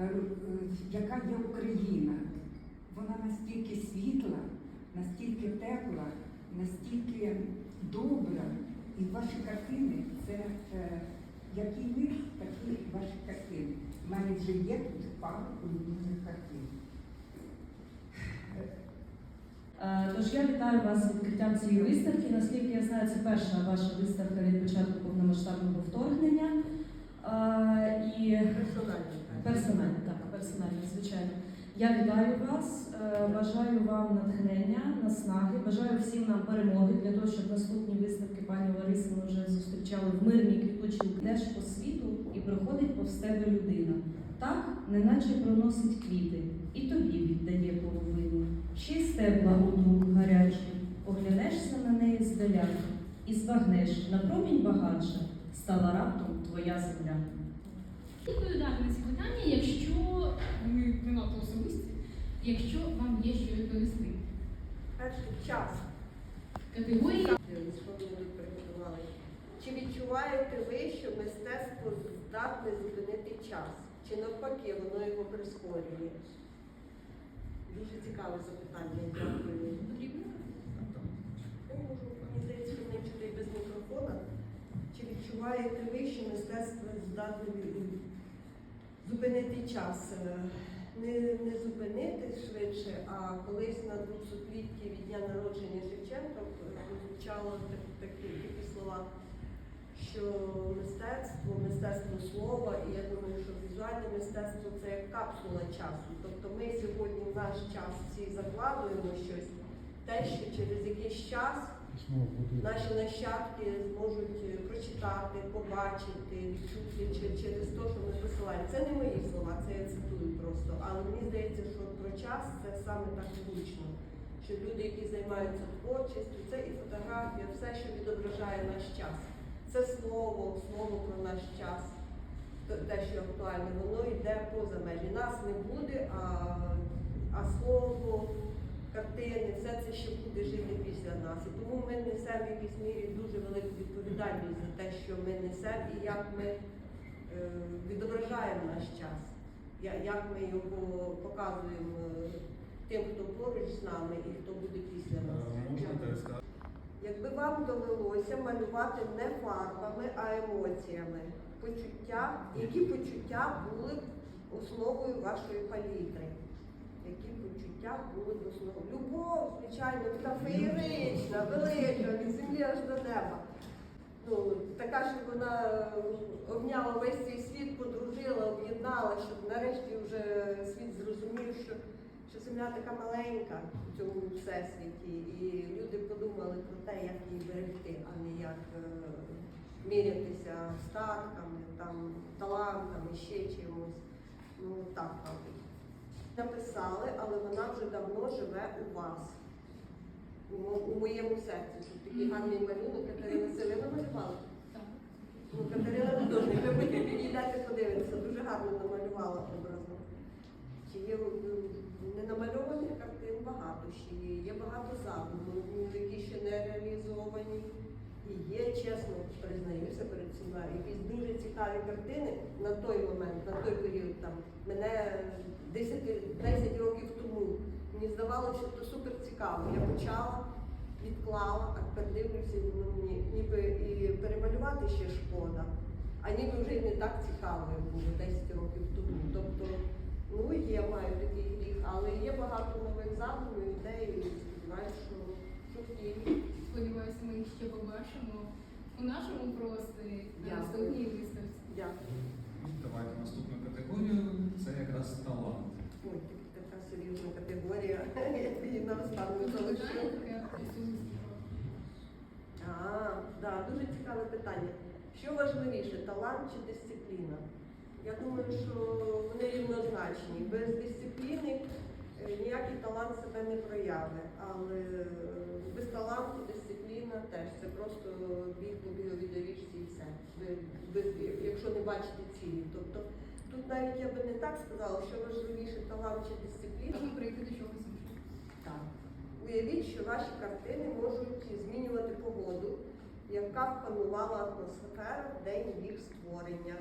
е, яка є Україна. Вона настільки світла, настільки тепла, настільки добра. І ваші картини це е, який ви, такі ваші картини. У мене вже є тут пару улюблених картин. Е, Тож я вітаю вас з відкриттям цієї виставки. Наскільки я знаю, це перша ваша виставка від початку повномасштабного вторгнення. І Персональні. персонально, так, персонально, звичайно. Я вітаю вас, е, бажаю вам натхнення, наснаги, бажаю всім нам перемоги для того, щоб наступні виставки пані Лариси ми вже зустрічали в мирній квітучій. Йдеш по світу і проходить повз тебе людина. Так, неначе проносить квіти, і тобі віддає половину. Ще й стебла одну гарячу, оглянешся на неї здаля, і збагнеш на промінь багатша, стала раптом твоя земля. Відповідати на ці питання, якщо ви не надто особисті, якщо вам є що відповісти. Перший час. Категорії Що ви приготували? Чи відчуваєте ви, що мистецтво здатне зупинити час? Чи навпаки, воно його прискорює? Дуже цікаве запитання. Дякую. потрібно? Я можу, мені здається, що не чути без мікрофона. Чи відчуваєте ви, що мистецтво здатне зупинити час? Е, Не, не зупинити швидше, а колись на 200-літті від дня народження Шевченка прозвучало так- такі, такі слова, що мистецтво, мистецтво слова, і я думаю, що візуальне мистецтво це як капсула часу. Тобто ми сьогодні в наш час всі закладуємо щось, те, що через якийсь час наші нащадки зможуть е, прочитати, побачити, відчути через те, що ми посилаємо. Це не мої слова, це я цитую просто. Але мені здається, що про час це саме так влучно. Що люди, які займаються творчістю, це і фотографія, все, що відображає наш час. Це слово, слово про наш час, те- що актуальне, воно йде поза межі. Нас не буде, а, а слово картини, все це ще буде жити після нас. І тому ми несемо в якійсь мірі дуже велику відповідальність за те, що ми несемо і як ми е, відображаємо наш час, як ми його показуємо тим, хто поруч з нами і хто буде після нас. Якби вам довелося малювати не фарбами, а емоціями, почуття, які почуття були б основою вашої палітри? Які почуття були основою? Любов, звичайно, така феєрична, велика, від землі аж до неба. Ну, така, щоб вона обняла весь цей світ, подружила, об'єднала, щоб нарешті вже світ зрозумів, що, що земля така маленька в цьому всесвіті, і люди подумали про те, як її берегти, а не як е, мірятися статками, там, талантами, ще чимось. Ну так, мабуть. Написали, але вона вже давно живе у вас. У, у моєму серці. Тут такий гарний малюнок, Катерина Василівна малювала. Ну, Катерина художник, ви потім підійдете, подивитися, дуже гарно намалювала образно. Чи є е, ненамальованих картин багато ще є, є багато задумів, ну, які ще не реалізовані. І є, чесно, признаюся перед всіма, якісь дуже цікаві картини на той момент, на той період там мене 10, 10 років тому. Мені здавалося, що це супер цікаво. Я почала, відклала, а тепер дивлюся, і воно мені ніби і перемалювати ще шкода, а ніби вже й не так цікаво, як було 10 років тому. Тобто, ну є, маю такий гріх, але є багато нових задумів, ідей, і сподіваюся, що є. Сподіваюся, ми їх ще побачимо у нашому просторі на Дякую. наступній виставці. Дякую. Давайте наступну категорію. Це якраз талант. Ой, така серйозна категорія. Я її на останню особисте. А, да, дуже цікаве питання. Що важливіше, талант чи дисципліна? Я думаю, що вони рівнозначні. Без дисципліни е, ніякий талант себе не проявить, але е, без таланту дисципліна теж це просто біг по біговій доріжці і все. Без- якщо не бачите цілі. Тобто тут навіть я би не так сказала, що важливіше талант чи дисципліна. Можемо прийти до чогось іншого. Так. Уявіть, що ваші картини можуть змінювати погоду, яка впанувала атмосфера в день їх створення.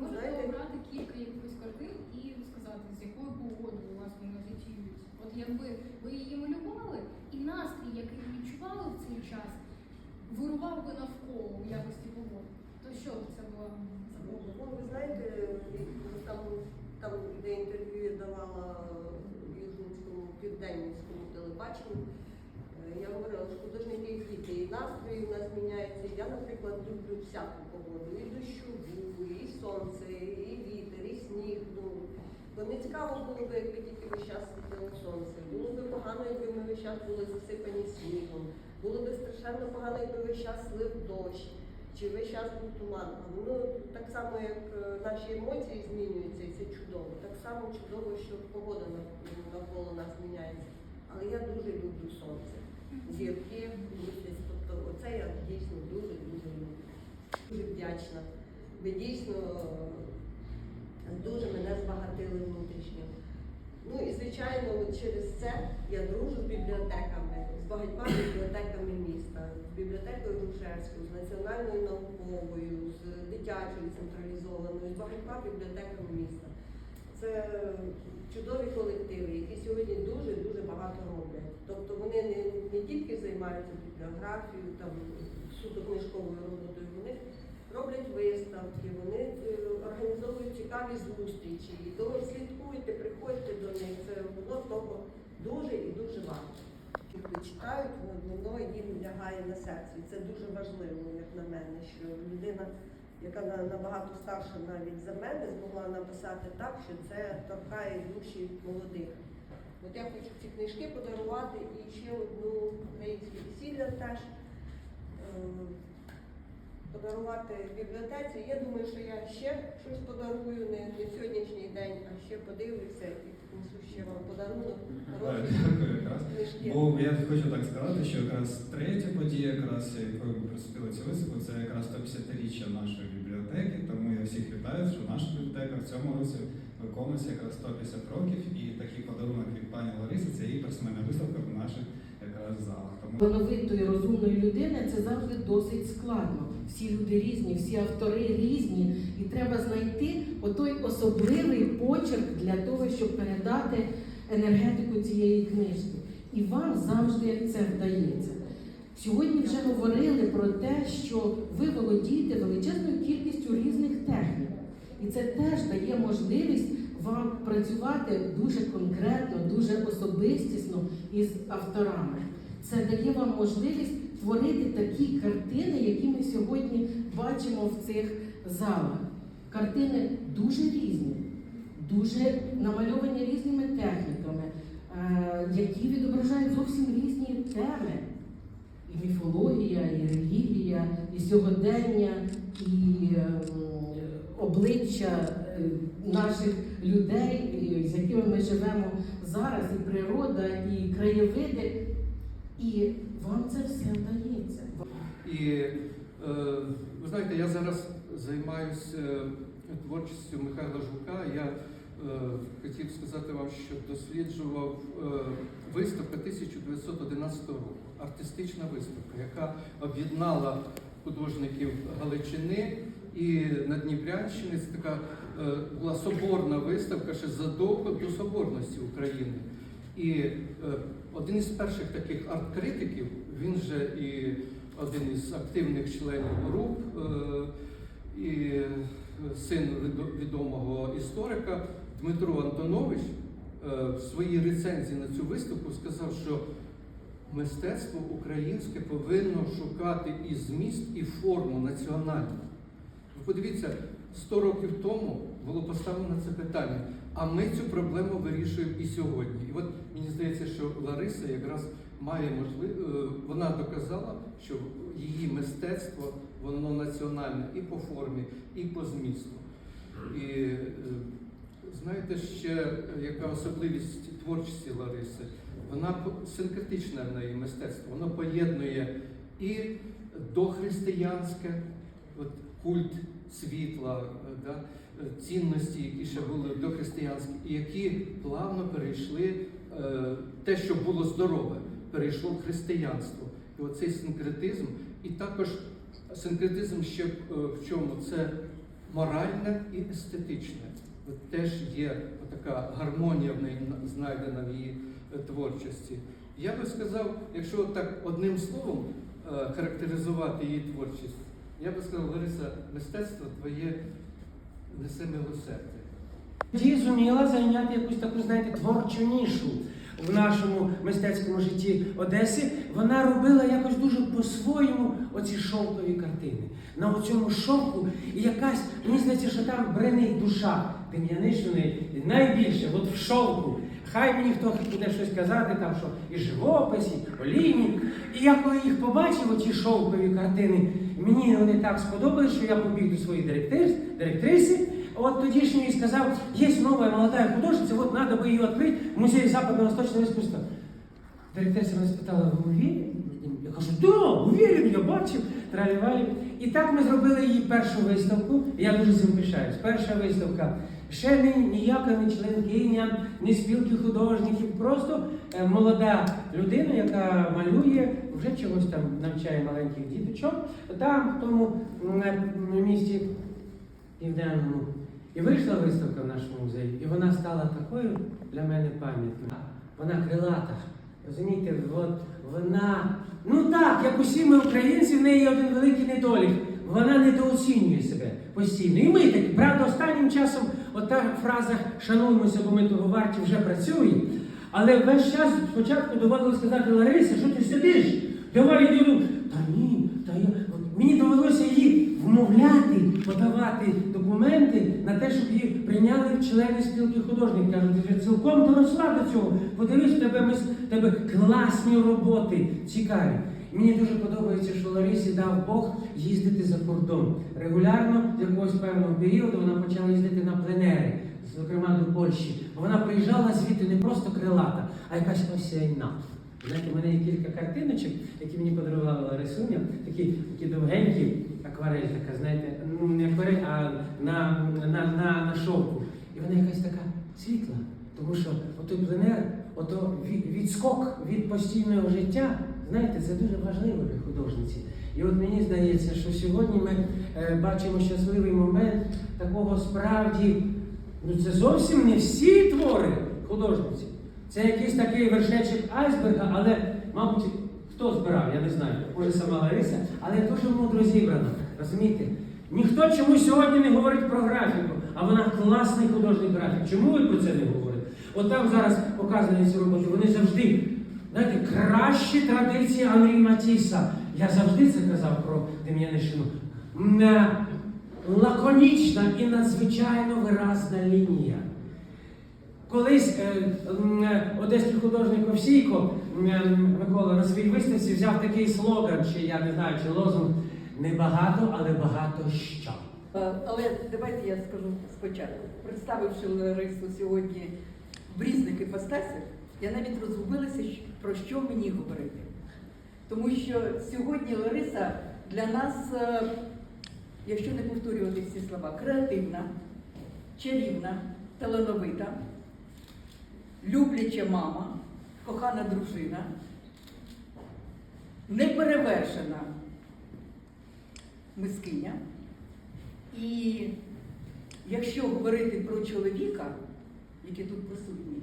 Можете обрати кілька якихось картин і сказати, з якою погодою у вас вони асоціюються. От якби ви її малювали, і настрій, який відчували в цей час, вирував би навколо в якості погоди, то що б це було погода? Ну, ви знаєте, там, там де інтерв'ю я давала Южницькому південницькому телебаченню, е, я говорила, що художники діти, і настрої в нас міняються. Я, наприклад, люблю всяку погоду, і дощову, і сонце, і вітер, і сніг. Ну, бо не цікаво було б, якби тільки весь час світило сонце. Було б погано, якби ми весь час були засипані снігом. Було б страшенно погано, якби весь час слив дощ. Чи весь час був туман. Ну так само, як е, наші емоції змінюються, і це чудово. Так само чудово, що погода навколо нас міняється. Але я дуже люблю сонце. Зірки, місяць. Тобто оце я дійсно дуже дуже люблю. Дуже вдячна. Ви дійсно дуже мене збагатили внутрішньо. Ну і звичайно, через це я дружу з бібліотеками, з багатьма бібліотеками міста, з бібліотекою Грушевською, з національною науковою, з дитячою централізованою, з багатьма бібліотеками міста. Це чудові колективи, які сьогодні дуже дуже багато роблять. Тобто вони не, не тільки займаються бібліографією, там суто книжковою роботою, вони роблять виставки, вони е, організовують цікаві зустрічі. І тому слідкуйте, приходьте до них. Це воно того дуже і дуже варто. Коли читають, воно їм лягає на серце. І це дуже важливо, як на мене, що людина, яка на- набагато старша навіть за мене, змогла написати так, що це торкає душі молодих. От я хочу ці книжки подарувати і ще одну українське весілля теж. Подарувати бібліотеці. Я думаю, що я ще щось подарую не, не сьогоднішній день, а ще подивлюся і принесу ще вам подарунок. Так, Дякую якраз. книжки. Бо я хочу так сказати, що якраз третя подія, якраз якою ми присвятили цю виставку, це якраз 150-річчя нашої бібліотеки. Тому я всіх вітаю, що наша бібліотека в цьому році виконується якраз 150 років, і такий подарунок від пані Лариси це її персональна виставка в наших якраз залах. Тому Талановитої розумної людини це завжди досить складно. Всі люди різні, всі автори різні, і треба знайти отой особливий почерк для того, щоб передати енергетику цієї книжки. І вам завжди це вдається. Сьогодні вже говорили про те, що ви володієте величезною кількістю різних технік. І це теж дає можливість вам працювати дуже конкретно, дуже особистісно із авторами. Це дає вам можливість творити такі картини, які ми сьогодні бачимо в цих залах. Картини дуже різні, дуже намальовані різними техніками, е, які відображають зовсім різні теми. І міфологія, і релігія, і сьогодення, і ем, обличчя е, наших людей, з якими ми живемо зараз, і природа, і краєвиди. І вам це все вдається. І е, ви знаєте, я зараз займаюся творчістю Михайла Жука. Я е, хотів сказати вам, що досліджував е, виставку 1911 року, артистична виставка, яка об'єднала художників Галичини і Надніпрянщини. Це така е, була соборна виставка ще задовго до соборності України. І е, один із перших таких арт-критиків, він же і один із активних членів груп, е, і син відомого історика Дмитро Антонович е, в своїй рецензії на цю виставку сказав, що мистецтво українське повинно шукати і зміст, і форму національну. Ви подивіться, 100 років тому було поставлено це питання, а ми цю проблему вирішуємо і сьогодні. І от мені здається, що Лариса якраз має можливість, вона доказала, що її мистецтво воно національне і по формі, і по змісту. І е, знаєте ще, яка особливість творчості Лариси? Вона синкретичне в неї мистецтво, воно поєднує і дохристиянське, от культ світла, е, да, е, цінності, які ще були дохристиянські, які плавно перейшли, е, те, що було здорове, перейшло в християнство. І оцей синкретизм, і також синкретизм ще е, в чому? Це моральне і естетичне. Теж є така гармонія в неї знайдена в її е, творчості. Я би сказав, якщо так одним словом характеризувати її творчість, я би сказав, Лариса, мистецтво твоє несе милосердя. Тоді зуміла зайняти якусь таку, знаєте, творчу нішу в нашому мистецькому житті Одеси. Вона робила якось дуже по-своєму оці шовкові картини. На оцьому шовку і якась, мені здається, що там бренить душа Дем'янишиної найбільше, от в шовку. Хай мені хто буде щось казати, там що і живопис, і олійні. І я коли їх побачив, оці шовкові картини, мені вони так сподобались, що я побіг до директрис, директриси, от тодішньої і сказав, є нова молода художниця, от треба би її відкрити в музеї западно-восточного искусства. Директриса мене спитала, ви уверені? Я кажу, да, уверен, я бачив, тралівалі. І так ми зробили її першу виставку. Я дуже цим пишаюсь. Перша виставка. Ще не ніяка не членкиня, не спілки художників, просто е, молода людина, яка малює, вже чогось там навчає маленьких діточок. Там, в тому е, місті південному. І вийшла виставка в нашому музеї, і вона стала такою для мене пам'ятною. Вона крилата. Розумієте, от вона, ну так, як усі ми українці, в неї один великий недолік. Вона недооцінює себе постійно. І ми так, правда, останнім часом ота фраза шануємося, бо ми того варті вже працює. Але весь час спочатку доводилось сказати Лариса, що ти сидиш? Давай йди. ну». Та ні, та я. От Мені довелося її вмовляти, подавати документи на те, щоб її прийняли члени спілки художників. Кажуть, ти цілком доросла до цього. Подивись, тебе, в тебе класні роботи, цікаві. Мені дуже подобається, що Ларисі дав Бог їздити за кордон. Регулярно з якогось певного періоду вона почала їздити на пленери, зокрема до Польщі. Вона приїжджала звідти не просто крилата, а якась осяйна. Знаєте, у мене є кілька картиночок, які мені подарувала Ларисуня, такі, такі довгенькі, акварель така, знаєте, ну не акварель, а на, на, на, на шовку. І вона якась така світла. Тому що отой пленер, ото відскок від постійного життя, знаєте, це дуже важливо для художниці. І от мені здається, що сьогодні ми е, бачимо щасливий момент такого справді, ну це зовсім не всі твори художниці. Це якийсь такий вершечок айсберга, але, мабуть, хто збирав, я не знаю, може сама Лариса, але дуже мудро зібрано. Розумієте? Ніхто чомусь сьогодні не говорить про графіку, а вона класний художник графік. Чому ви про це не говорите? От там зараз показані ці роботи, вони завжди, знаєте, кращі традиції Анрі Матіса. Я завжди це казав про Дем'янишину. Е, Лаконічна і надзвичайно виразна лінія. Колись е, е, одеський художник Овсійко е, Микола на своїй виставці взяв такий слоган, чи я не знаю, чи лозунг небагато, але багато що. Але давайте я скажу спочатку. Представивши Ларису сьогодні в різних іпостасях, я навіть розгубилася, про що мені говорити. Тому що сьогодні Лариса для нас, якщо не повторювати всі слова, креативна, чарівна, талановита, любляча мама, кохана дружина, неперевершена мискиня. І якщо говорити про чоловіка, який тут присутній,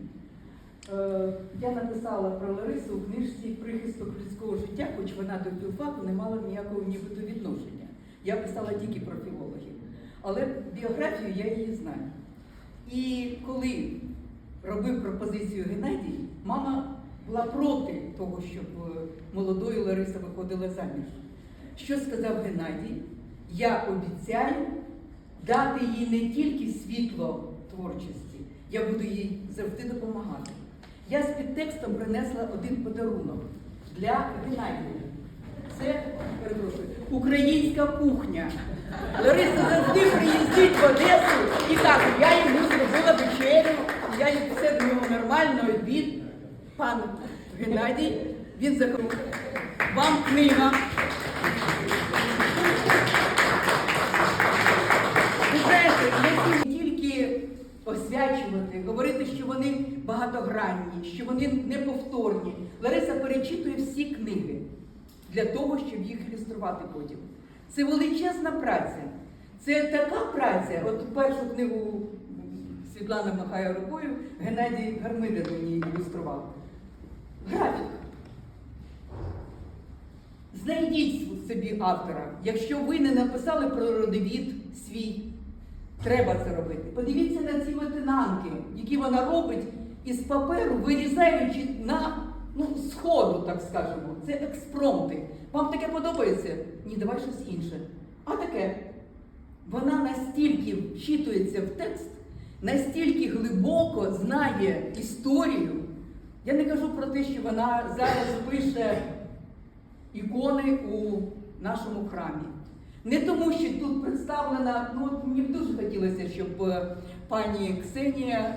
е, я написала про Ларису у книжці Прихисток людського життя, хоч вона до філфаку не мала ніякого нібито відношення. Я писала тільки про філологів. Але біографію я її знаю. І коли робив пропозицію Геннадій, мама була проти того, щоб е, молодою Лариса виходила заміж. Що сказав Геннадій? Я обіцяю дати їй не тільки світло творчості, я буду їй завжди допомагати. Я з підтекстом принесла один подарунок для Геннадія. Це, перепрошую, українська кухня. Лариса завжди приїздить в Одесу і каже, я йому зробила вечерю, я їм нормально, обід. Пан Геннадій, він захопив. Вам книга. Ви знаєте, не тільки освячувати, говорити, що вони багатогранні, що вони неповторні. Лариса перечитує всі книги для того, щоб їх ілюструвати потім. Це величезна праця. Це така праця. От першу книгу Світлана махає рукою, Геннадій Гармидер мені ілюстрував. Графік. Знайдіть собі автора. Якщо ви не написали про родовід свій, треба це робити. Подивіться на ці ветенанки, які вона робить із паперу, вирізаючи на ну, сходу, так скажемо. Це експромти. Вам таке подобається? Ні, давай щось інше. А таке. Вона настільки вчитується в текст, настільки глибоко знає історію. Я не кажу про те, що вона зараз пише ікони у нашому храмі. Не тому, що тут представлена, ну от мені б дуже хотілося, щоб е, пані Ксенія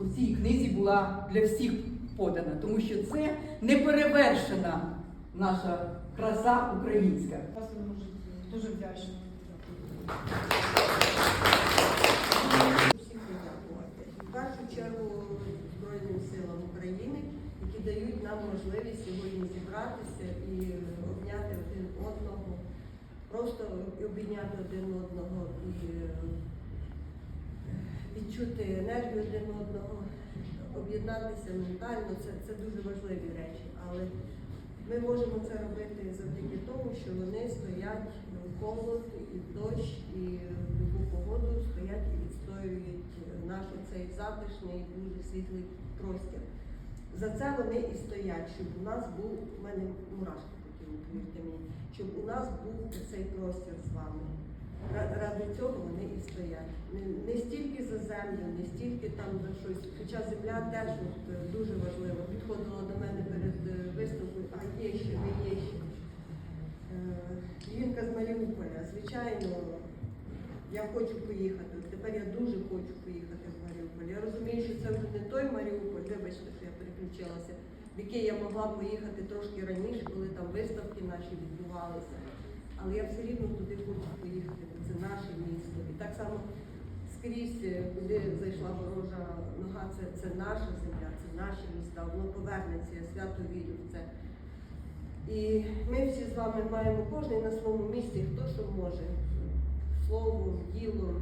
у цій книзі була для всіх подана, тому що це неперевершена наша краса українська. Дуже вдячна. Всім подякувати. В першу чергу Збройним силам України, які дають нам можливість сьогодні зібратися і обняти один одного, просто обійняти один одного і е, відчути енергію один одного, об'єднатися ментально. Це, це дуже важливі речі. Але ми можемо це робити завдяки тому, що вони стоять в холод і в дощ, і в любу погоду стоять і відстоюють наш цей затишний, дуже світлий простір. За це вони і стоять, щоб у нас був, у мене мурашки такі, повірте мені, щоб у нас був цей простір з вами. Ради цього вони і стоять. Не, не стільки за землю, не стільки там за щось. Хоча земля теж от, е, дуже важлива. Підходила до мене перед е, виставкою, а є ще, не є ще. Е, Жінка з Маріуполя. Звичайно, я хочу поїхати. Тепер я дуже хочу поїхати Маріуполь. Я розумію, що це не той Маріуполь, вибачте, що я переключилася, в який я могла поїхати трошки раніше, коли там виставки наші відбувалися. Але я все рівно туди хочу поїхати, бо це наше місто. І так само скрізь, е, куди зайшла ворожа нога, це, це наша земля, це наші міста, воно повернеться, я свято вірю в це. І ми всі з вами маємо кожен на своєму місці, хто що може словом, ділом,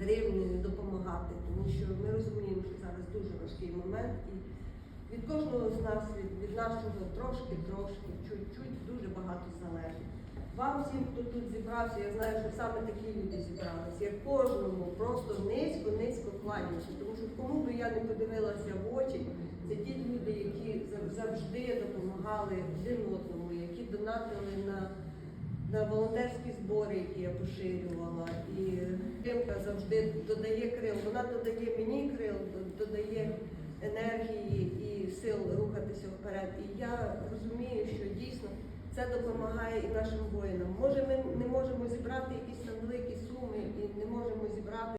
гривнею допомагати, тому що ми розуміємо, що зараз дуже важкий момент, і від кожного з нас, від, від нашого трошки-трошки, чуть-чуть дуже багато залежить. Вам всім, хто тут зібрався, я знаю, що саме такі люди зібралися. Я кожному просто низько-низько кланяюся, тому що кому би я не подивилася в очі, це ті люди, які зав- завжди допомагали один одному, які донатили на, на волонтерські збори, які я поширювала. І Римка завжди додає крил. Вона додає мені крил, додає енергії і сил рухатися вперед. І я розумію, що дійсно це допомагає і нашим воїнам. Може, ми не можемо зібрати якісь там великі суми і не можемо зібрати.